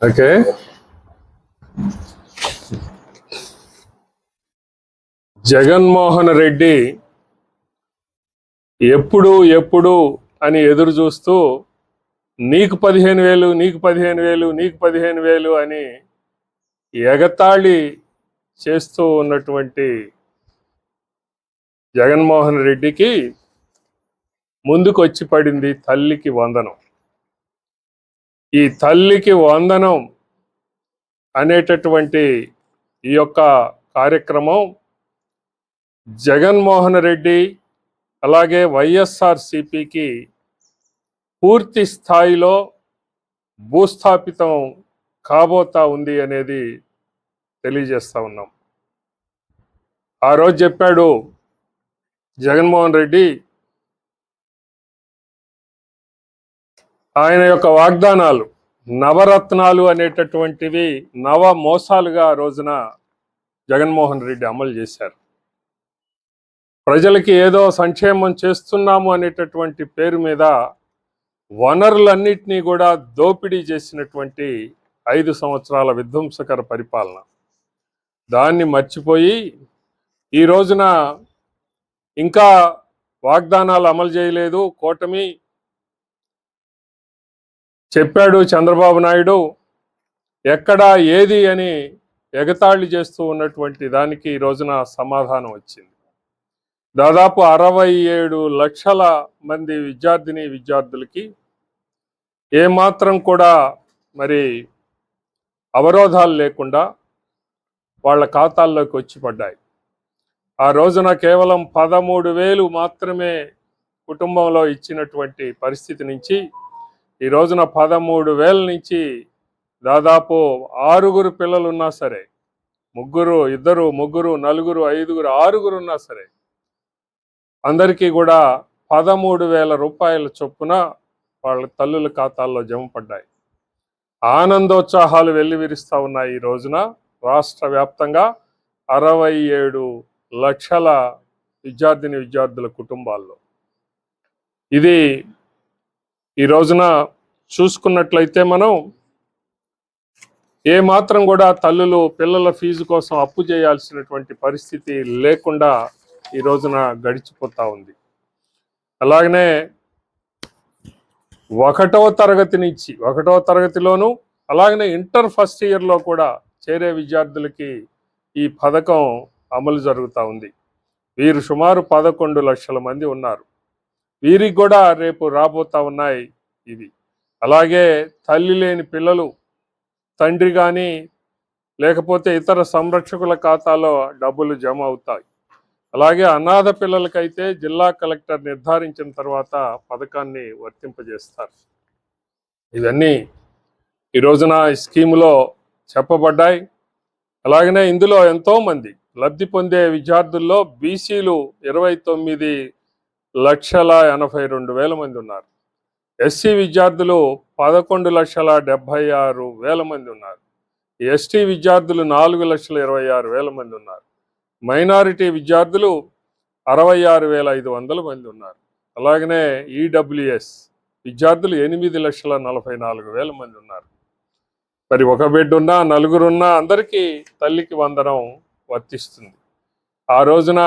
Okay Jaganmohan Reddy ఎప్పుడు ఎప్పుడు అని ఎదురు చూస్తూ నీకు పదిహేను వేలు నీకు పదిహేను వేలు నీకు పదిహేను వేలు అని ఎగతాళి చేస్తూ ఉన్నటువంటి జగన్మోహన్ రెడ్డికి ముందుకు వచ్చి పడింది తల్లికి వందనం. ఈ తల్లికి వందనం అనేటటువంటి ఈ యొక్క కార్యక్రమం జగన్మోహన్ రెడ్డి అలాగే వైఎస్ఆర్ సిపికి పూర్తి స్థాయిలో భూస్థాపితం కాబోతా ఉంది అనేది తెలియజేస్తా ఉన్నాం. ఆ రోజు చెప్పాడు జగన్మోహన్ రెడ్డి ఆయన యొక్క వాగ్దానాలు నవరత్నాలు అనేటటువంటివి నవ మోసాలుగా ఆ రోజున జగన్మోహన్ రెడ్డి అమలు చేశారు. ప్రజలకి ఏదో సంక్షేమం చేస్తున్నాము అనేటటువంటి పేరు మీద వనరులన్నింటినీ కూడా దోపిడీ చేసినటువంటి ఐదు సంవత్సరాల విధ్వంసకర పరిపాలన. దాన్ని మర్చిపోయి ఈ రోజున ఇంకా వాగ్దానాలు అమలు చేయలేదు. కూటమి చెప్పాడు చంద్రబాబు నాయుడు ఎక్కడా ఏది అని ఎగతాళి చేస్తూ ఉన్నటువంటి దానికి ఈ రోజున సమాధానం వచ్చింది. దాదాపు అరవై ఏడు లక్షల మంది విద్యార్థిని విద్యార్థులకి ఏమాత్రం కూడా మరి అవరోధాలు లేకుండా వాళ్ళ ఖాతాల్లోకి వచ్చి పడ్డాయి. ఆ రోజున కేవలం పదమూడు వేలు మాత్రమే కుటుంబంలో ఇచ్చినటువంటి పరిస్థితి నుంచి ఈ రోజున పదమూడు వేల నుంచి దాదాపు ఆరుగురు పిల్లలు ఉన్నా సరే ముగ్గురు ఇద్దరు ముగ్గురు నలుగురు ఐదుగురు ఆరుగురు ఉన్నా సరే అందరికీ కూడా పదమూడు వేల రూపాయల చొప్పున వాళ్ళ తల్లుల ఖాతాల్లో జమ పడ్డాయి. ఆనందోత్సాహాలు వెల్లివిరుస్తూ ఉన్నాయి ఈ రోజున. రాష్ట్ర వ్యాప్తంగా అరవై ఏడు లక్షల విద్యార్థిని విద్యార్థుల కుటుంబాల్లో. ఇది ఈ రోజున చూసుకున్నట్లయితే మనం ఏ మాత్రం కూడా తల్లులు పిల్లల ఫీజు కోసం అప్పు చేయాల్సినటువంటి పరిస్థితి లేకుండా ఈ రోజున గడిచిపోతూ ఉంది. అలాగనే ఒకటో తరగతి నుంచి ఒకటో తరగతిలోనూ అలాగనే ఇంటర్ ఫస్ట్ ఇయర్లో కూడా చేరే విద్యార్థులకి ఈ పథకం అమలు జరుగుతూ ఉంది. వీరు సుమారు పదకొండు లక్షల మంది ఉన్నారు. వీరికి కూడా రేపు రాబోతా ఉన్నాయి ఇవి. అలాగే తల్లి లేని పిల్లలు తండ్రి కానీ లేకపోతే ఇతర సంరక్షకుల ఖాతాలో డబ్బులు జమ అవుతాయి. అలాగే అనాథ పిల్లలకైతే జిల్లా కలెక్టర్ నిర్ధారించిన తర్వాత పథకాన్ని వర్తింపజేస్తారు. ఇవన్నీ ఈ రోజున ఈ స్కీములో చెప్పబడ్డాయి. అలాగనే ఇందులో ఎంతోమంది లబ్ధి పొందే విద్యార్థుల్లో బీసీలు ఇరవై తొమ్మిది లక్షల ఎనభై రెండు వేల మంది ఉన్నారు. ఎస్సీ విద్యార్థులు పదకొండు లక్షల డెబ్భై ఆరు వేల మంది ఉన్నారు. ఎస్టీ విద్యార్థులు నాలుగు లక్షల ఇరవై ఆరు వేల మంది ఉన్నారు. మైనారిటీ విద్యార్థులు అరవై ఆరు వేల ఐదు వందల మంది ఉన్నారు. అలాగనే ఈడబ్ల్యూఎస్ విద్యార్థులు ఎనిమిది లక్షల నలభై నాలుగు వేల మంది ఉన్నారు. మరి ఒక బిడ్డ ఉన్నా నలుగురున్నా అందరికీ తల్లికి వందనం వర్తిస్తుంది. ఆ రోజున